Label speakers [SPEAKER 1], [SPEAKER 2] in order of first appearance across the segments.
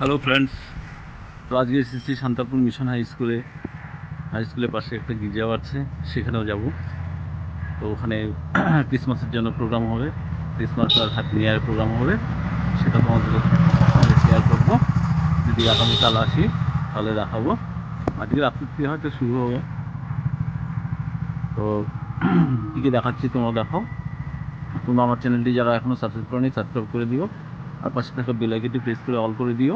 [SPEAKER 1] Hello friends তো আজকে এসেছি শান্তাপুর মিশন হাই স্কুলে। হাই স্কুলের পাশে একটা গির্জাও আছে, সেখানেও যাব। তো ওখানে ক্রিসমাসের জন্য প্রোগ্রাম হবে। ক্রিসমাস আর হ্যাপি নিউ ইয়ার প্রোগ্রাম হবে, সেটা তোমাদের শেয়ার করব। যদি আগামীকাল আসি, তাহলে দেখাবো। আজকে রাত্রি হয়তো শুরু হবে। তো কী কী দেখাচ্ছি তোমরা দেখো তোমরা আমার চ্যানেলটি যারা এখনও সাবস্ক্রাইব করেনি সাবস্ক্রাইব করে দিও। আর পাশে থাকা বেল আইকনটি প্রেস করে অল করে দিও,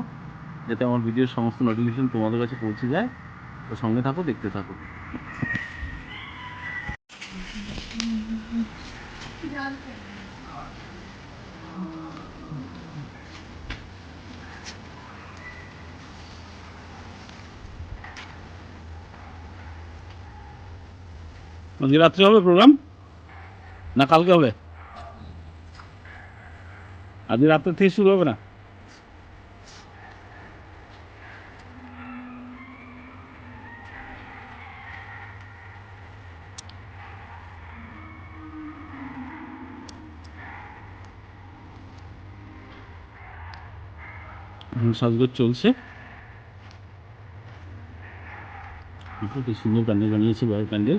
[SPEAKER 1] যাতে আমার ভিডিওর সমস্ত নোটিফিকেশন তোমাদের কাছে পৌঁছে যায়। তো সঙ্গে থাকো, দেখতে থাকো। আজকে রাত্রে হবে প্রোগ্রাম না কালকে হবে? আজকে রাত্রে থেকে শুরু হবে না। সাজগোজ চলছে। দেখো সুন্দর প্যান্ডেল বানিয়েছে বড় প্যান্ডেল।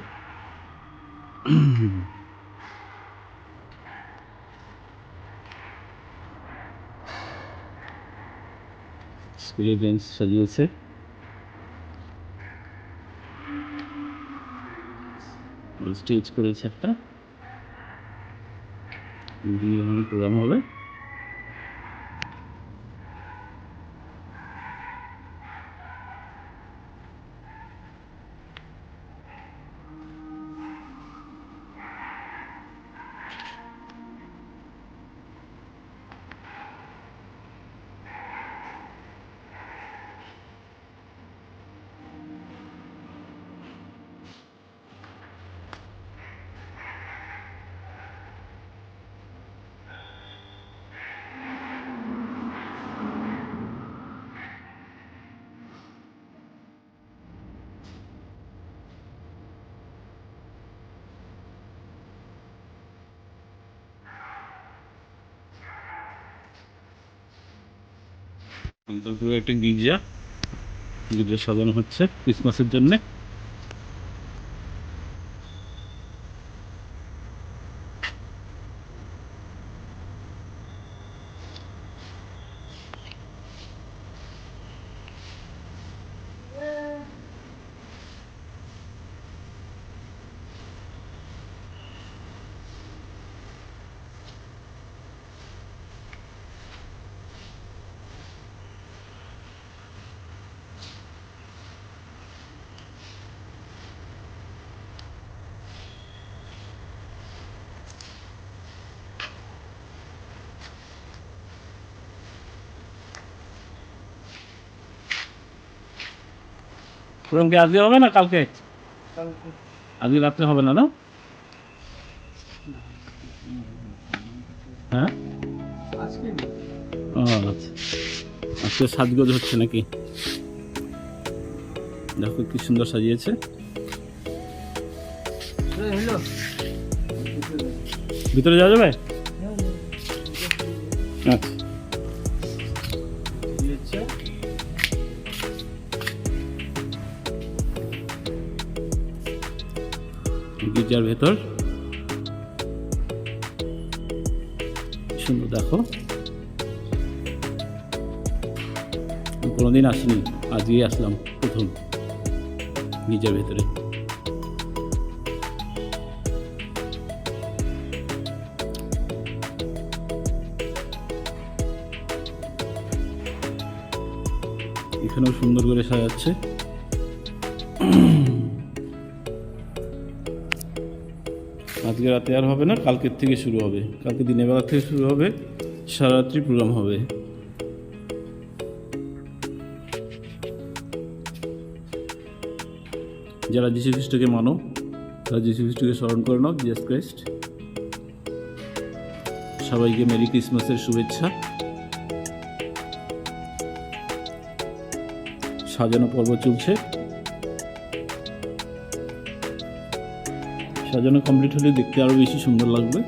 [SPEAKER 1] বেঞ্চ সাজিয়েছে। স্টেজ করেছে একটা। প্রোগ্রাম হবে। অন্তর্পুরে একটা গির্জা গির্জা সাজানো হচ্ছে ক্রিসমাসের জন্যে। প্রোগ্রাম কি আজকে হবে না কালকে? আজকে রাত্রে হবে না না? হ্যাঁ? ও আচ্ছা। আজকে সাজগোজ হচ্ছে নাকি? দেখো কি সুন্দর সাজিয়েছে। ভিতরে যাওয়া যাবে? আচ্ছা। গির্জার ভেতর। সুন্দর, দেখো। কোনোদিন আসিনি আজকেই আসলাম প্রথম গির্জার ভেতরে। এখানেও সুন্দর করে সাজাচ্ছে। আজকে রাতে আর হবে না, কালকের থেকে শুরু হবে। কালকে দিনের বেলা থেকে শুরু হবে সারারাত্রি প্রোগ্রাম হবে। যারা যীশু খ্রিস্টকে মানো, তারা যীশু খ্রিস্টকে স্মরণ করে নাও জিয়াস ক্রাইস্ট সবাইকে মেরি ক্রিসমাসের শুভেচ্ছা। সাজানো পর্ব চলছে। সাজানো কমপ্লিট হলে দেখতে আরও বেশি সুন্দর লাগবে।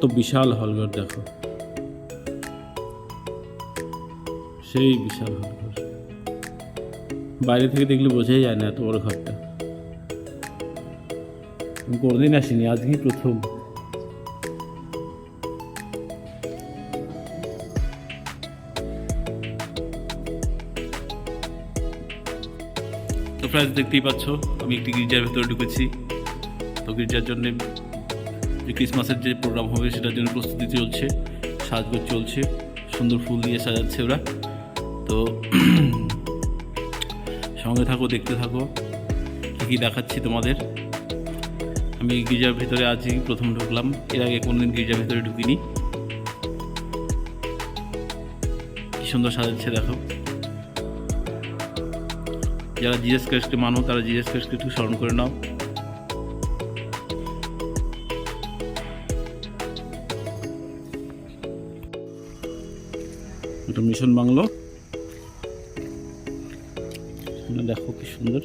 [SPEAKER 1] কত বিশাল হলঘর দেখো। সেই বিশাল হলঘর বাইরে থেকে দেখলে বোঝাই যায় না এত বড় ঘরটা। কোনোদিন আসিনি, আজকেই প্রথম। তো প্রায় দেখতেই পাচ্ছ, আমি একটি গির্জার ভেতরে ঢুকেছি। তো গির্জার জন্য যে ক্রিসমাসের যে প্রোগ্রাম হবে সেটার জন্য প্রস্তুতি চলছে, সাজগোজ চলছে, সুন্দর ফুল দিয়ে সাজাচ্ছে ওরা। তো সঙ্গে থাকো, দেখতে থাকো, কী কী দেখাচ্ছি তোমাদের। আমি গির্জার ভিতরে আজই প্রথম ঢুকলাম। এর আগে কোনোদিন গির্জার ভিতরে ঢুকিনি। কি সুন্দর সাজাচ্ছে, দেখো। যারা জিএস ক্রাইস্টকে মানো, তারা জিএস ক্রাইস্টকে একটু স্মরণ করে নাও। এটা মিশন বাংলো। দেখো কি সুন্দর।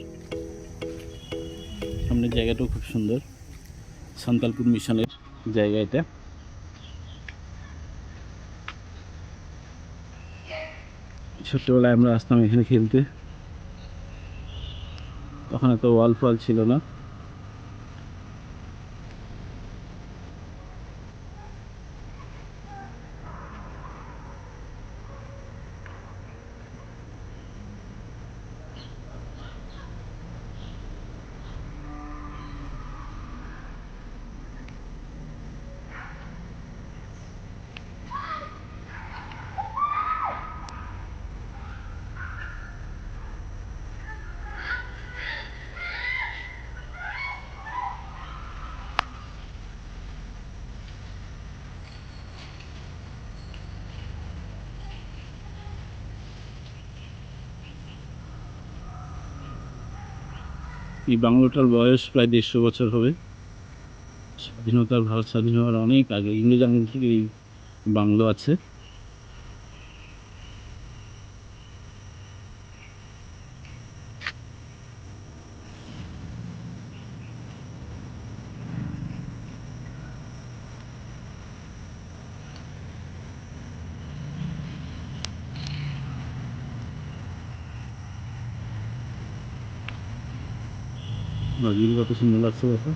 [SPEAKER 1] সামনের জায়গাটাও খুব সুন্দর। সান্তালপুর মিশনের জায়গা এটা। ছোট্টবেলায় আমরা আসতাম এখানে খেলতে। তখন এত ওয়াল ফল ছিল না। এই বাংলোটার বয়স প্রায় দেড়শো বছর হবে। স্বাধীনতার ভারত স্বাধীন হওয়ার অনেক আগে, ইংরেজ আমল থেকে এই বাংলো আছে। নদীর কত সুন্দর লাগছে দেখো